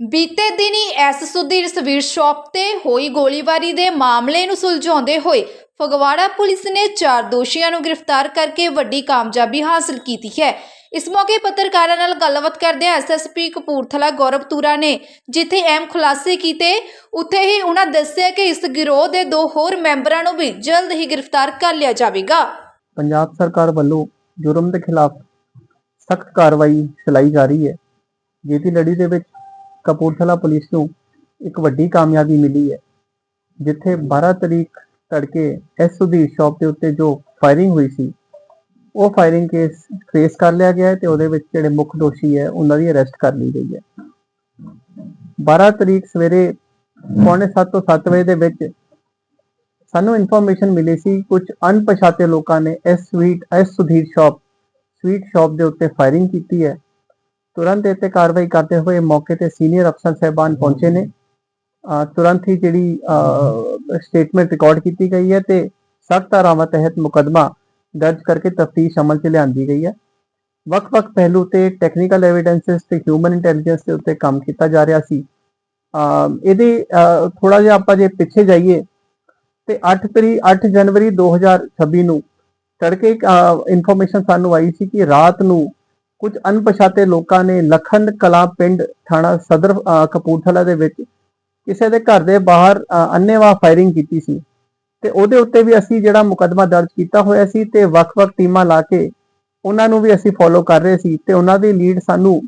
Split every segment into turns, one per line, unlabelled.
ਬੀਤੇ ਦਿਨੀ S Sudhir severe shop ਤੇ ਹੋਈ ਗੋਲੀਬਾਰੀ ਦੇ ਮਾਮਲੇ ਨੂੰ ਸੁਲਝਾਉਂਦੇ ਹੋਏ ਫਗਵਾੜਾ ਪੁਲਿਸ ਨੇ ਚਾਰ ਦੋਸ਼ੀਆਂ ਨੂੰ ਗ੍ਰਿਫਤਾਰ ਕਰਕੇ ਵੱਡੀ ਕਾਮਯਾਬੀ ਹਾਸਲ ਕੀਤੀ ਹੈ। ਇਸ ਮੌਕੇ ਪੱਤਰਕਾਰਾਂ ਨਾਲ ਗੱਲਬਾਤ ਕਰਦਿਆਂ ਐਸਐਸਪੀ ਕਪੂਰਥਲਾ ਗੌਰਵ ਤੂਰਾ ਨੇ ਜਿੱਥੇ ਅਹਿਮ ਖੁਲਾਸੇ ਕੀਤੇ, ਉੱਥੇ ਹੀ ਉਹਨਾਂ ਦੱਸਿਆ ਕਿ ਇਸ ਗਿਰੋਹ ਦੇ ਦੋ ਹੋਰ ਮੈਂਬਰਾਂ ਨੂੰ ਵੀ ਜਲਦ ਹੀ ਗ੍ਰਿਫਤਾਰ ਕਰ ਲਿਆ ਜਾਵੇਗਾ।
ਪੰਜਾਬ ਸਰਕਾਰ ਵੱਲੋਂ ਜੁਰਮ ਦੇ ਖਿਲਾਫ ਸਖਤ ਕਾਰਵਾਈ ਚਲਾਈ ਜਾ ਰਹੀ ਹੈ। ਜਿਹਦੀ ਲੜੀ ਦੇ ਵਿੱਚ ਕਪੂਰਥਲਾ ਪੁਲਿਸ ਨੂੰ ਇੱਕ ਵੱਡੀ ਕਾਮਯਾਬੀ ਮਿਲੀ ਹੈ, ਜਿੱਥੇ 12 ਤਰੀਕ ਤੜਕੇ ਐਸ ਸੁਧੀਰ ਸ਼ਾਪ ਦੇ ਉੱਤੇ ਜੋ ਫਾਇਰਿੰਗ ਹੋਈ ਸੀ, ਉਹ ਫਾਇਰਿੰਗ ਕੇਸ ਫੇਸ ਕਰ ਲਿਆ ਗਿਆ ਹੈ ਤੇ ਉਹਦੇ ਵਿੱਚ ਜਿਹੜੇ ਮੁੱਖ ਦੋਸ਼ੀ ਹੈ, ਉਹਨਾਂ ਦੀ ਅਰੈਸਟ ਕਰ ਲਈ ਗਈ ਹੈ। 12 ਤਰੀਕ ਸਵੇਰੇ ਪੌਣੇ 7 ਤੋਂ 7 ਵਜੇ ਦੇ ਵਿੱਚ ਸਾਨੂੰ ਇਨਫੋਰਮੇਸ਼ਨ ਮਿਲੀ ਸੀ ਕੁਝ ਅਣਪਛਾਤੇ ਲੋਕਾਂ ਨੇ ਇਸ ਸਵੀਟ ਇਸ ਸੁਧੀਰ ਸ਼ਾਪ ਸਵੀਟ ਸ਼ਾਪ ਦੇ ਉੱਤੇ ਫਾਇਰਿੰਗ ਕੀਤੀ ਹੈ। ਤੁਰੰਤ ਇੱਥੇ ਕਾਰਵਾਈ ਕਰਦੇ ਹੋਏ ਮੌਕੇ ਤੇ ਸੀਨੀਅਰ ਅਫਸਰ ਸਹਿਬਾਨ ਪਹੁੰਚੇ ਨੇ। ਤੁਰੰਤ ਹੀ ਜਿਹੜੀ ਸਟੇਟਮੈਂਟ ਰਿਕਾਰਡ ਕੀਤੀ ਗਈ ਹੈ ਤੇ ਸਖਤ ਧਾਰਾਵਾਂ ਤਹਿਤ ਮੁਕਦਮਾ ਦਰਜ ਕਰਕੇ ਤਫਤੀਸ਼ ਅਮਲ 'ਚ ਲਿਆਂਦੀ ਗਈ ਹੈ। ਵੱਖ-ਵੱਖ ਪਹਿਲੂ ਤੇ ਟੈਕਨੀਕਲ ਐਵੀਡੈਂਸਸ ਤੇ ਹਿਊਮਨ ਇੰਟੈਲੀਜੈਂਸ ਦੇ ਉੱਤੇ ਕੰਮ ਕੀਤਾ ਜਾ ਰਿਹਾ ਸੀ। ਇਹਦੇ ਥੋੜਾ ਜਿਹਾ ਆਪਾਂ ਜੇ ਪਿੱਛੇ ਜਾਈਏ ਤੇ 8 ਤਰੀ 8 ਜਨਵਰੀ 2026 ਨੂੰ ਤੜਕੇ ਇਨਫੋਰਮੇਸ਼ਨ ਸਾਨੂੰ ਆਈ ਸੀ ਕਿ ਰਾਤ ਨੂੰ ਕੁਝ ਅਣਪਛਾਤੇ ਲੋਕਾਂ ਨੇ ਲਖਨ ਕਲਾ ਪਿੰਡ ਥਾਣਾ ਸਦਰ ਕਪੂਰਥਲਾ ਦੇ ਵਿੱਚ ਕਿਸੇ ਦੇ ਘਰ ਦੇ ਬਾਹਰ ਅਹ, ਫਾਇਰਿੰਗ ਕੀਤੀ ਸੀ ਤੇ ਉਹਦੇ ਉੱਤੇ ਵੀ ਅਸੀਂ ਜਿਹੜਾ ਮੁਕੱਦਮਾ ਦਰਜ ਕੀਤਾ ਹੋਇਆ ਸੀ ਤੇ ਵੱਖ-ਵੱਖ ਟੀਮਾਂ ਲਾ ਕੇ ਉਹਨਾਂ ਨੂੰ ਵੀ ਅਸੀਂ ਫੋਲੋ ਕਰ ਰਹੇ ਸੀ ਤੇ ਉਹਨਾਂ ਦੀ ਲੀਡ ਸਾਨੂੰ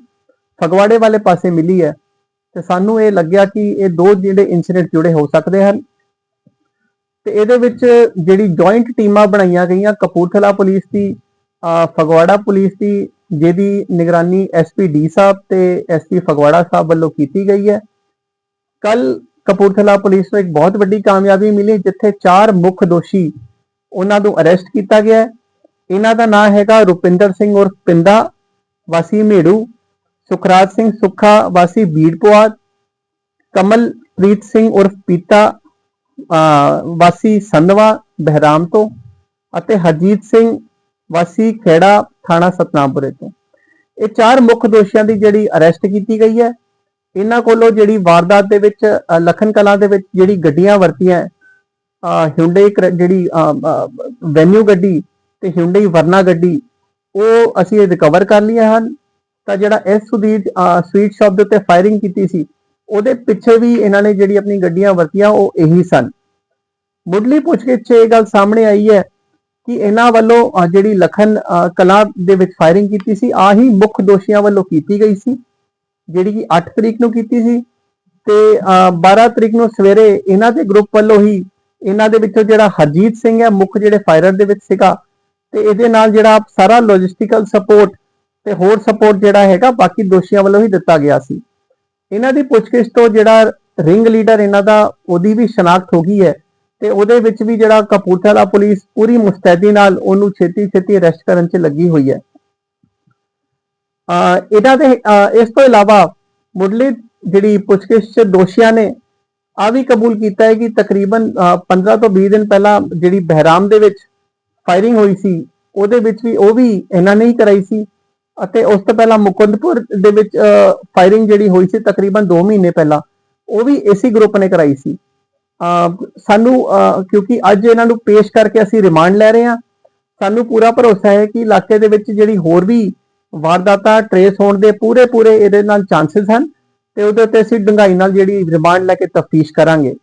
ਫਗਵਾੜੇ ਵਾਲੇ ਪਾਸੇ ਮਿਲੀ ਹੈ ਤੇ ਸਾਨੂੰ ਇਹ ਲੱਗਿਆ ਕਿ ਇਹ ਦੋ ਜਿਹੜੇ ਇਨਸੀਡੈਂਟ ਜੁੜੇ ਹੋ ਸਕਦੇ ਹਨ ਤੇ ਇਹਦੇ ਵਿੱਚ ਜਿਹੜੀ ਜੁਆਇੰਟ ਟੀਮਾਂ ਬਣਾਈਆਂ ਗਈਆਂ ਕਪੂਰਥਲਾ ਪੁਲਿਸ ਦੀ ਅਹ ਫਗਵਾੜਾ ਪੁਲਿਸ ਦੀ ਜਿਹਦੀ ਨਿਗਰਾਨੀ ਐਸਪੀ ਡੀ ਸਾਹਿਬ ਤੇ ਐਸਪੀ ਫਗਵਾੜਾ ਸਾਹਿਬ ਵੱਲੋਂ ਕੀਤੀ ਗਈ ਹੈ। ਕੱਲ ਕਪੂਰਥਲਾ ਪੁਲਿਸ ਨੂੰ ਇੱਕ ਬਹੁਤ ਵੱਡੀ ਕਾਮਯਾਬੀ ਮਿਲੀ, ਜਿੱਥੇ ਚਾਰ ਮੁੱਖ ਦੋਸ਼ੀ ਉਹਨਾਂ ਨੂੰ ਅਰੈਸਟ ਕੀਤਾ ਗਿਆ ਹੈ। ਇਹਨਾਂ ਦਾ ਨਾਮ ਹੈਗਾ ਰੁਪਿੰਦਰ ਸਿੰਘ ਉਰਫ ਪਿੰਦਾ, ਵਾਸੀ ਮੇੜੂ, ਸੁਖਰਾਜ ਸਿੰਘ ਸੁੱਖਾ, ਵਾਸੀ ਬੀੜਪੁਆਧ ਕਮਲਪ੍ਰੀਤ ਸਿੰਘ ਉਰਫ ਪੀਤਾ ਵਾਸੀ ਸੰਧਵਾ ਬਹਿਰਾਮ ਤੋਂ ਅਤੇ ਹਰਜੀਤ ਸਿੰਘ, ਵਾਸੀ ਖੇੜਾ ਥਾਣਾ ਸਤਨਾਮਪੁਰੇ ਤੋਂ। ਇਹ ਚਾਰ ਮੁੱਖ ਦੋਸ਼ੀਆਂ ਦੀ ਜਿਹੜੀ ਅਰੈਸਟ ਕੀਤੀ ਗਈ ਹੈ। ਇਹਨਾਂ ਕੋਲੋਂ ਜਿਹੜੀ ਵਾਰਦਾਤ ਦੇ ਵਿੱਚ ਅਹ, ਲਖਨ ਕਲਾਂ ਦੇ ਵਿੱਚ ਜਿਹੜੀ ਗੱਡੀਆਂ ਵਰਤੀਆਂ ਹਿਉਂਡਈ ਜਿਹੜੀ ਵੈਨਿਊ ਗੱਡੀ ਤੇ ਹਿਉਂਡਈ ਵਰਨਾ ਗੱਡੀ ਉਹ ਅਸੀਂ ਰਿਕਵਰ ਕਰ ਲਈਆਂ ਹਨ। ਤਾਂ ਜਿਹੜਾ ਐਸ ਸੁਧੀਰ ਸਵੀਟ ਸ਼ਾਪ ਦੇ ਉੱਤੇ ਫਾਇਰਿੰਗ ਕੀਤੀ ਸੀ ਉਹਦੇ ਪਿੱਛੇ ਵੀ ਇਹਨਾਂ ਨੇ ਜਿਹੜੀ ਆਪਣੀ ਗੱਡੀਆਂ ਵਰਤੀਆਂ ਉਹ ਇਹੀ ਸਨ। ਮੁੱਢਲੀ ਪੁੱਛਗਿੱਛ 'ਚ ਇਹ ਗੱਲ ਸਾਹਮਣੇ ਆਈ ਹੈ ਕਿ ਇਹਨਾਂ ਵੱਲੋਂ ਜਿਹੜੀ ਲਖਨ ਅਹ, ਕਲਾਂ ਦੇ ਵਿੱਚ ਫਾਇਰਿੰਗ ਕੀਤੀ ਸੀ ਆਹੀ ਮੁੱਖ ਦੋਸ਼ੀਆਂ ਵੱਲੋਂ ਕੀਤੀ ਗਈ ਸੀ ਜਿਹੜੀ ਕਿ 8 ਤਰੀਕ ਨੂੰ ਕੀਤੀ ਸੀ ਤੇ ਅਹ, 12 ਤਰੀਕ ਨੂੰ ਸਵੇਰੇ ਇਹਨਾਂ ਦੇ ਗਰੁੱਪ ਵੱਲੋਂ ਹੀ ਇਹਨਾਂ ਦੇ ਵਿੱਚੋਂ ਜਿਹੜਾ ਹਰਜੀਤ ਸਿੰਘ ਹੈ ਮੁੱਖ ਜਿਹੜੇ ਫਾਇਰਰ ਦੇ ਵਿੱਚ ਸੀਗਾ ਤੇ ਇਹਦੇ ਨਾਲ ਜਿਹੜਾ ਸਾਰਾ ਲੌਜਿਸਟੀਕਲ ਸਪੋਰਟ ਤੇ ਹੋਰ ਸਪੋਰਟ ਜਿਹੜਾ ਹੈਗਾ ਬਾਕੀ ਦੋਸ਼ੀਆਂ ਵੱਲੋਂ ਹੀ ਦਿੱਤਾ ਗਿਆ ਸੀ। ਇਹਨਾਂ ਦੀ ਪੁੱਛਗਿੱਛ ਤੋਂ ਜਿਹੜਾ ਰਿੰਗ ਲੀਡਰ ਇਹਨਾਂ ਦਾ ਉਹਦੀ ਵੀ ਸ਼ਨਾਖਤ ਹੋ ਗਈ ਹੈ। ਤੇ ਉਹਦੇ ਵਿੱਚ ਵੀ ਜਿਹੜਾ ਕਪੂਰਥਲਾ ਪੁਲਿਸ ਪੂਰੀ ਮੁਸਤੈਦੀ ਨਾਲ ਉਹਨੂੰ ਛੇਤੀ ਛੇਤੀ ਅਰੈਸਟ ਕਰਨ 'ਚ ਲੱਗੀ ਹੋਈ ਹੈ। ਅਹ ਇਹਨਾਂ ਦੇ ਇਸ ਤੋਂ ਇਲਾਵਾ ਮੁੱਢਲੀ ਜਿਹੜੀ ਪੁੱਛਗਿੱਛ 'ਚ ਦੋਸ਼ੀਆਂ ਨੇ ਆ ਵੀ ਕਬੂਲ ਕੀਤਾ ਹੈ ਕਿ ਤਕਰੀਬਨ, ਅਹ 15 ਤੋਂ 20 ਦਿਨ ਪਹਿਲਾਂ ਜਿਹੜੀ ਬਹਿਰਾਮ ਦੇ ਵਿੱਚ ਫਾਇਰਿੰਗ ਹੋਈ ਸੀ, ਉਹਦੇ ਵਿੱਚ ਵੀ ਉਹ ਵੀ ਇਹਨਾਂ ਨੇ ਹੀ ਕਰਾਈ ਸੀ ਅਤੇ ਉਸ ਤੋਂ ਪਹਿਲਾਂ ਮੁਕੰਦਪੁਰ ਦੇ ਵਿੱਚ ਫਾਇਰਿੰਗ ਜਿਹੜੀ ਹੋਈ ਸੀ ਤਕਰੀਬਨ 2 ਮਹੀਨੇ ਪਹਿਲਾਂ, ਉਹ ਵੀ ਇਸੇ ਗਰੁੱਪ ਨੇ ਕਰਾਈ ਸੀ। ਸਾਨੂੰ ਕਿਉਂਕਿ ਅੱਜ ਇਹਨਾਂ ਨੂੰ ਪੇਸ਼ ਕਰਕੇ ਅਸੀਂ ਰਿਮਾਂਡ ਲੈ ਰਹੇ ਹਾਂ। ਸਾਨੂੰ ਪੂਰਾ ਭਰੋਸਾ ਹੈ ਕਿ ਇਲਾਕੇ ਦੇ ਵਿੱਚ ਜਿਹੜੀ ਹੋਰ ਵੀ ਵਾਰਦਾਤਾਂ ਟਰੇਸ ਹੋਣ ਦੇ ਪੂਰੇ ਪੂਰੇ ਇਹਦੇ ਨਾਲ ਚਾਂਸਸ ਹਨ ਤੇ ਉਹਦੇ ਉੱਤੇ ਅਸੀਂ ਡੂੰਘਾਈ ਨਾਲ ਜਿਹੜੀ ਰਿਮਾਂਡ ਲੈ ਕੇ ਤਫਤੀਸ਼ ਕਰਾਂਗੇ।